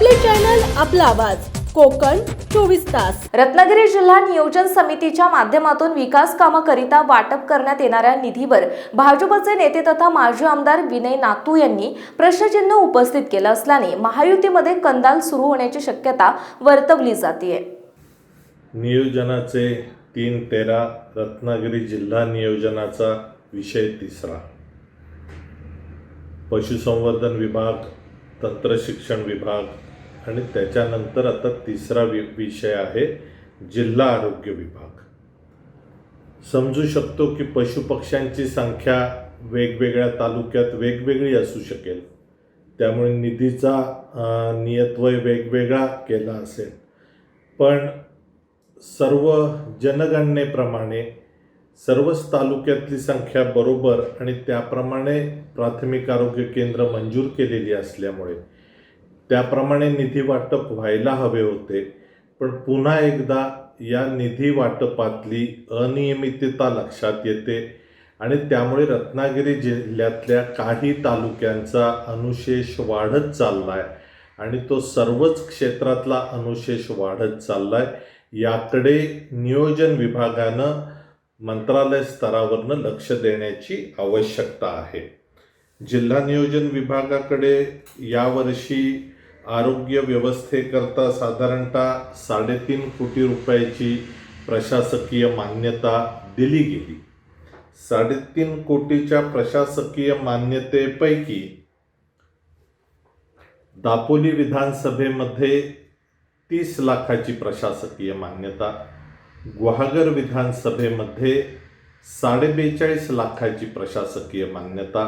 आपला आवाज. कोकण चोवीस तास. रत्नागिरी जिल्हा नियोजन समितीच्या माध्यमातून विकास कामाकरिता वाटप करण्यात येणाऱ्या निधीवर भाजपचे नेते तथा माजी आमदार विनय नातू यांनी प्रश्नचिन्ह उपस्थित केलं असल्याने महायुतीमध्ये कंदाल सुरू होण्याची शक्यता वर्तवली जाते नियोजनाचे तीन तेरा रत्नागिरी जिल्हा नियोजनाचा विषय तिसरा. पशुसंवर्धन विभाग तंत्रशिक्षण विभाग आणि त्याच्यानंतर आता तिसरा वि विषय आहे जिल्हा आरोग्य विभाग. समजू शकतो की पशुपक्ष्यांची संख्या वेगवेगळ्या तालुक्यात वेगवेगळी असू शकेल. त्यामुळे निधीचा अं, नियतवय वेगवेगळा केला असेल. पण सर्व जनगणनेप्रमाणे सर्वच तालुक्यातली संख्या बरोबर आणि त्याप्रमाणे प्राथमिक आरोग्य केंद्र मंजूर केलेली असल्यामुळे त्याप्रमाणे निधी वाटप व्हायला हवे होते. पण पुन्हा एकदा या निधी वाटपातली अनियमितता लक्षात येते आणि त्यामुळे रत्नागिरी जिल्ह्यातल्या काही तालुक्यांचा अनुशेष वाढत चालला आहे आणि तो सर्वच क्षेत्रातला अनुशेष वाढत चालला आहे याकडे नियोजन विभागानं मंत्रालय स्तरावरनं लक्ष देण्याची आवश्यकता आहे. जिल्हा नियोजन विभागाकडे यावर्षी आरोग्य व्यवस्थेकरता साधारणतः साडेतीन कोटी रुपयाची प्रशासकीय मान्यता दिली गेली. साडेतीन कोटीच्या प्रशासकीय मान्यतेपैकी दापोली विधानसभेमध्ये तीस लाखाची प्रशासकीय मान्यता गुहागर विधानसभेमध्ये साडेबेचाळीस लाखाची प्रशासकीय मान्यता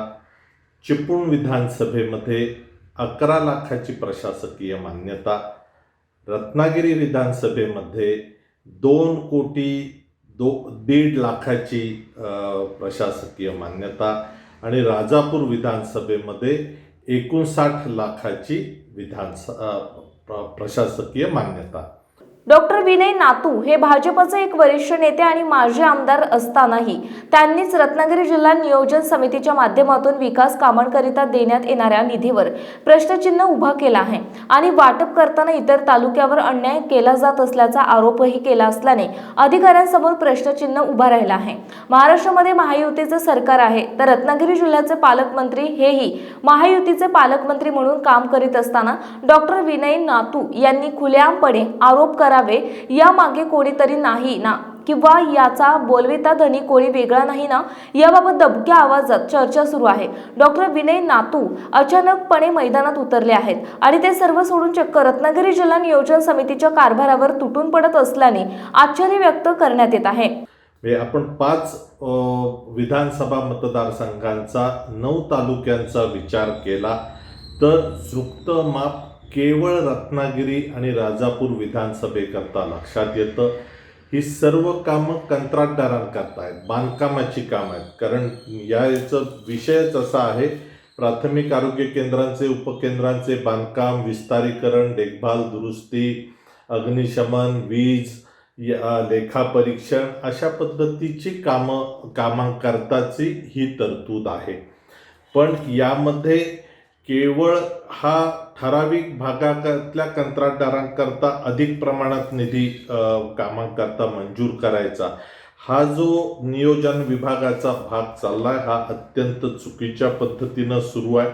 चिपळूण विधानसभेमध्ये अकरा लाखाची प्रशासकीय मान्यता. रत्नागिरी विधानसभेमध्ये दोन कोटी दो दीड लाखाची प्रशासकीय मान्यता आणि राजापूर विधानसभेमध्ये एकोणसाठ लाखाची विधानस प्रशासकीय मान्यता. डॉक्टर विनय नातू हे भाजपचे एक वरिष्ठ नेते आणि माजी आमदार असतानाही त्यांनीच रत्नागिरी जिल्हा नियोजन समितीच्या माध्यमातून विकास कामांकरिता देण्यात येणाऱ्या निधीवर प्रश्नचिन्ह उभा केला आहे आणि वाटप करताना इतर तालुक्यावर अन्याय केला जात असल्याचा आरोपही केला असल्याने अधिकाऱ्यांसमोर प्रश्नचिन्ह उभा राहिला आहे. महाराष्ट्रामध्ये महायुतीचे सरकार आहे तर रत्नागिरी जिल्ह्याचे पालकमंत्री हेही महायुतीचे पालकमंत्री म्हणून काम करीत असताना डॉक्टर विनय नातू यांनी खुलेआमपणे आरोप करावे? यामागे कोणीतरी नाही ना? किंवा याचा बोलविता धनी कोणी वेगळा नाही ना? याबाबत दबक्या आवाजात चर्चा सुरू आहे. डॉक्टर विनय नातू अचानकपणे मैदानात उतरले आहेत आणि ते सर्व सोडून चक्क रत्नागिरी जिल्हा नियोजन समितीच्या कारभारावर तुटून पडत असल्याने आश्चर्य व्यक्त करण्यात येत आहे. म्हणजे आपण पाच विधानसभा मतदारसंघांचा नऊ तालुक्यांचा विचार केला. तर माप केवळ रत्नागिरी आणि राजापूर विधानसभेकरता लक्षात येतं. ही सर्व कामं कंत्राटदारांकरता आहेत बांधकामाची कामं आहेत कारण या याचं विषयच असा आहे प्राथमिक आरोग्य केंद्रांचे उपकेंद्रांचे बांधकाम विस्तारीकरण देखभाल दुरुस्ती अग्निशमन वीज या लेखापरीक्षण अशा पद्धतीची कामं कामांकरताची ही तरतूद आहे. पण यामध्ये केवळ हा ठराविक भागातल्या कंत्राटदारांकरता अधिक प्रमाणात निधी कामांकरता मंजूर करायचा. हा जो नियोजन विभागाचा भाग चाललाय हा अत्यंत चुकीच्या पद्धतीनं सुरू आहे.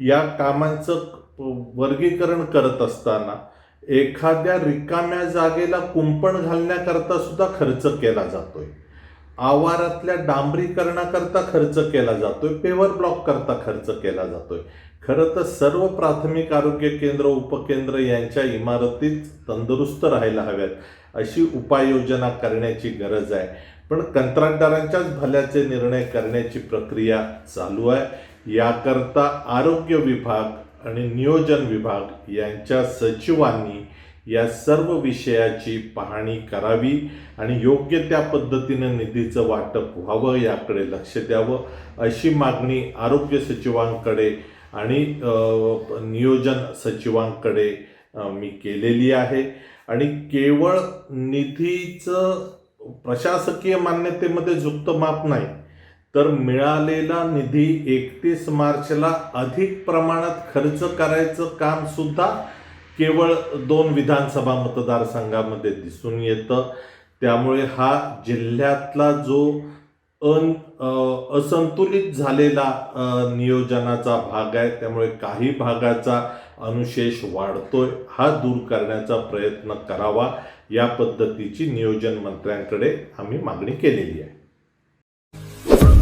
या कामांचं वर्गीकरण करत असताना एखाद्या रिकाम्या जागेला कुंपण घालण्याकरता सुद्धा खर्च केला जातोय. आवारातल्या डांबरीकरणाकरता खर्च केला जातोय पेवर ब्लॉक करता खर्च केला जातोय. खरं तर सर्व प्राथमिक आरोग्य केंद्र उपकेंद्र यांच्या इमारतीत तंदुरुस्त राहायला हव्यात अशी उपाययोजना करण्याची गरज आहे. पण कंत्राटदारांच्याच भल्याचे निर्णय करण्याची प्रक्रिया चालू आहे. याकरता आरोग्य विभाग आणि नियोजन विभाग यांच्या सचिवांनी या सर्व विषयाची पाहणी करावी आणि योग्य त्या पद्धतीनं निधीचं वाटप व्हावं याकडे लक्ष द्यावं अशी मागणी आरोग्य सचिवांकडे आणि नियोजन सचिवांकडे मी केलेली आहे. आणि केवळ निधीचं प्रशासकीय मान्यतेमध्ये झुकतं माप नाही तर मिळालेला निधी एकतीस मार्चला अधिक प्रमाणात खर्च करायचं काम सुद्धा केवळ दोन विधानसभा मतदारसंघामध्ये दिसून येतं. त्यामुळे हा जिल्ह्यातला जो अन असंतुलित झालेला नियोजनाचा भाग आहे त्यामुळे काही भागाचा अनुशेष वाढतोय. हा दूर करण्याचा प्रयत्न करावा. या पद्धतीची नियोजन मंत्र्यांकडे आम्ही मागणी केलेली आहे.